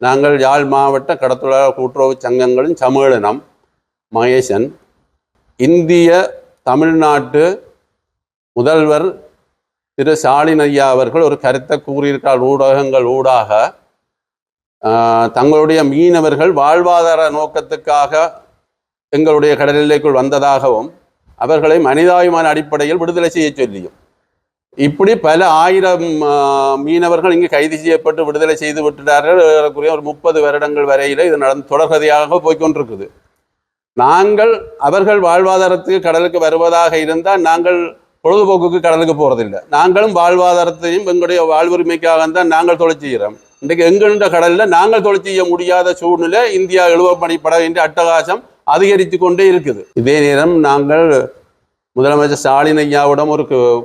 நாங்கள் யாழ் மாவட்ட கடத்தொழிலாளர் கூட்டுறவு சங்கங்களின் சம்மேளனம் மகேசன் இந்திய தமிழ்நாட்டு முதல்வர் திரு ஸ்டாலின் ஐயா அவர்கள் ஒரு கருத்தை கூறியிருக்கார் ஊடகங்கள் ஊடாக தங்களுடைய மீனவர்கள் வாழ்வாதார நோக்கத்துக்காக எங்களுடைய கடல் எல்லைக்குள் வந்ததாகவும் அவர்களை மனிதாபிமான அடிப்படையில் விடுதலை செய்ய சொல்லியும். இப்படி பல ஆயிரம் மீனவர்கள் இங்கு கைது செய்யப்பட்டு விடுதலை செய்து விட்டுட்டார்கள். ஏறக்குறைய ஒரு முப்பது வருடங்கள் வரையில் இது நடந்து தொடர்கதையாக போய்க்கொண்டிருக்குது. நாங்கள் அவர்கள் வாழ்வாதாரத்துக்கு கடலுக்கு வருவதாக இருந்தால் நாங்கள் பொழுதுபோக்குக்கு கடலுக்கு போறதில்லை. நாங்களும் வாழ்வாதாரத்தையும் எங்களுடைய வாழ்வுரிமைக்காக தான் நாங்கள் தொழில் செய்கிறோம். இன்றைக்கு எங்கென்ற கடல்ல நாங்கள் தொழில் செய்ய முடியாத சூழ்நிலை இந்தியா எழுவப்பணிப்பட வேண்டிய அட்டகாசம் அதிகரித்து கொண்டே இருக்குது. இதே நேரம் நாங்கள் முதலமைச்சர் ஸ்டாலின் ஐயாவிடம் ஒரு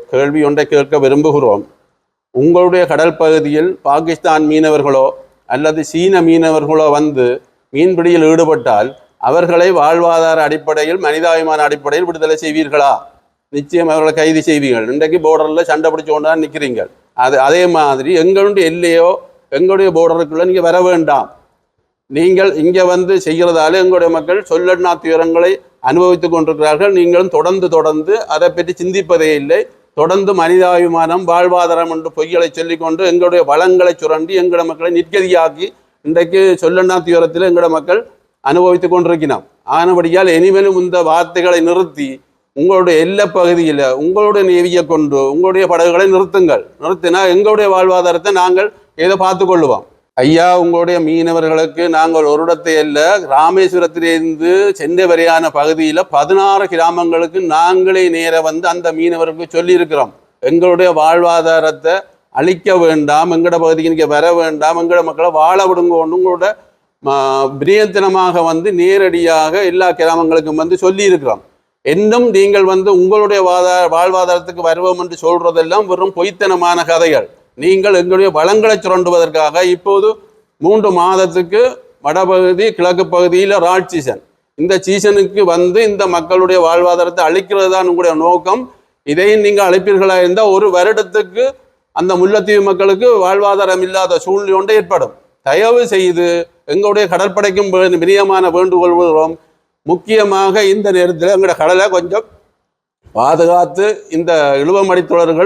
கேள்வி ஒன்றை கேட்க விரும்புகிறோம். உங்களுடைய கடல் பகுதியில் பாகிஸ்தான் மீனவர்களோ அல்லது சீன மீனவர்களோ வந்து மீன்பிடியில் ஈடுபட்டால் அவர்களை வாழ்வாதார அடிப்படையில் மனிதாபிமான அடிப்படையில் விடுதலை செய்வீர்களா? நிச்சயம் அவர்களை கைது செய்வீர்கள். இன்றைக்கு போர்டரில் சண்டை பிடிச்சு கொண்டு தான் நிற்கிறீங்க அது அதே மாதிரி எங்களுடைய எல்லையோ எங்களுடைய போர்டருக்குள்ளே நீங்கள் வர வேண்டாம். நீங்கள் இங்கே வந்து செய்கிறதால எங்களுடைய மக்கள் சொல்லண்ணா துயரங்களை அனுபவித்துக் கொண்டிருக்கிறார்கள். நீங்களும் தொடர்ந்து தொடர்ந்து அதை பற்றி சிந்திப்பதே இல்லை. தொடர்ந்து மனிதாபிமானம் வாழ்வாதாரம் என்று பொய்களை சொல்லிக்கொண்டு எங்களுடைய வளங்களை சுரண்டி எங்களுடைய மக்களை நிற்கதியாக்கி இன்றைக்கு சொல்லண்ணா துயரத்தில் எங்களுடைய மக்கள் அனுபவித்துக் கொண்டிருக்கிறோம் ஆனபடியால் இனிமேலும் இந்த வார்த்தைகளை நிறுத்தி உங்களுடைய எல்லை பகுதியில் உங்களுடைய நேவியை கொண்டு உங்களுடைய படகுகளை நிறுத்துங்கள். நிறுத்தினா எங்களுடைய வாழ்வாதாரத்தை நாங்கள் ஏதோ பார்த்து கொள்ளுவோம். ஐயா உங்களுடைய மீனவர்களுக்கு நாங்கள் ஒரு இடத்தை அல்ல ராமேஸ்வரத்திலிருந்து சென்னை வரையான பகுதியில் பதினாறு கிராமங்களுக்கு நாங்களே நேர வந்து அந்த மீனவர்களுக்கு சொல்லியிருக்கிறோம். எங்களுடைய வாழ்வாதாரத்தை அழிக்க வேண்டாம் எங்களோட பகுதிக்கு நீங்கள் வர வேண்டாம் எங்களோட மக்களை வாழ விடுங்கன்னு உங்களோட ம- பிரியத்தனமாக வந்து நேரடியாக எல்லா கிராமங்களுக்கும் வந்து சொல்லியிருக்கிறோம். இன்னும் நீங்கள் வந்து உங்களுடைய வாதா வாழ்வாதாரத்துக்கு வருவோம் என்று சொல்றதெல்லாம் வெறும் பொய்த்தனமான கதைகள். நீங்கள் எங்களுடைய வளங்களை சுரண்டுவதற்காக இப்போது மூன்று மாதத்துக்கு வடபகுதி கிழக்கு பகுதியில் ராட் சீசன். இந்த சீசனுக்கு வந்து இந்த மக்களுடைய வாழ்வாதாரத்தை அழிக்கிறது தான் உங்களுடைய நோக்கம். இதையும் நீங்கள் அழைப்பீர்களா இருந்தால் ஒரு வருடத்துக்கு அந்த முல்லைத்தீவு மக்களுக்கு வாழ்வாதாரம் இல்லாத சூழ்நிலை ஒன்று ஏற்படும். தயவு செய்து எங்களுடைய கடற்படைக்கும் வே- வேண்டுகொள்கிறோம் முக்கியமாக இந்த நேரத்தில் எங்களோட கடலை கொஞ்சம் பாதுகாத்து இந்த இழுவமடி தொடர்கள்